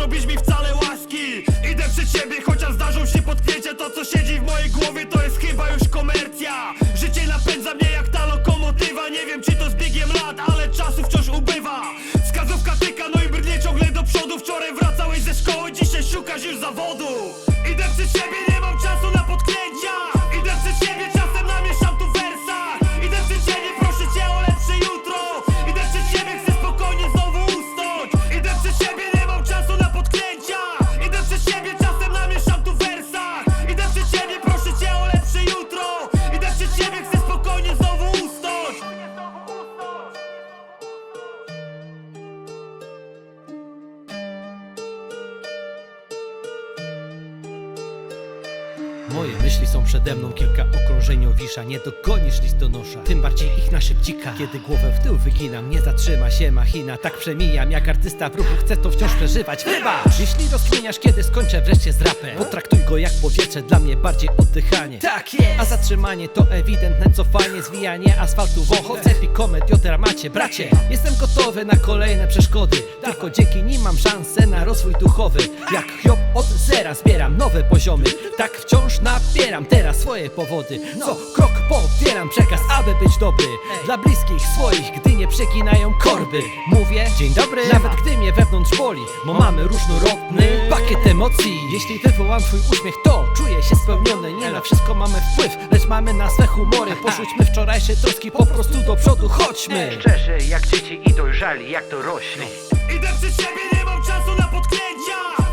zrobisz mi wcale łaski. Idę przed siebie, chociaż zdarzą się potknięcia To co siedzi w mojej głowie to jest chyba już komercja. Życie napędza mnie jak ta lokomotywa. Nie wiem czy to z biegiem lat, ale czasu wciąż ubywa. Wskazówka tyka, no i brnie ciągle do przodu. Wczoraj wracałeś ze szkoły, dzisiaj szukasz już zawodu. Idę przed siebie, nie mam czasu na Moje myśli są przede mną, kilka okrążeń owisza Nie dogonisz listonosza, tym bardziej ich na szybcika. Kiedy głowę w tył wyginam, nie zatrzyma się machina. Tak przemijam, jak artysta w ruchu. Chcę to wciąż przeżywać. Wybacz! Jeśli rozkminiasz, kiedy skończę wreszcie z rapem Potraktuj go jak powietrze, dla mnie bardziej oddychanie. Tak jest! A zatrzymanie to ewidentne cofanie, zwijanie asfaltu w ocho Cepi komet o dramacie, bracie. Jestem gotowy na kolejne przeszkody. Tylko dzięki nim mam szansę na rozwój duchowy. Jak Hiob od zera zbieram nowe poziomy. Tak wciąż nabieram teraz swoje powody. Co krok pobieram przekaz, aby być dobry. Dla bliskich swoich, gdy nie przeginają korby. Mówię dzień dobry, nawet gdy mnie wewnątrz boli Bo mamy różnorodny pakiet emocji. Jeśli wywołam twój uśmiech, to czuję się spełniony. Nie na wszystko mamy wpływ, lecz mamy na swe humory. Porzućmy wczorajsze troski, po prostu do przodu chodźmy. Szczerze, jak dzieci i dojrzali, jak dorośli Idę przed siebie, nie mam czasu na potknięcia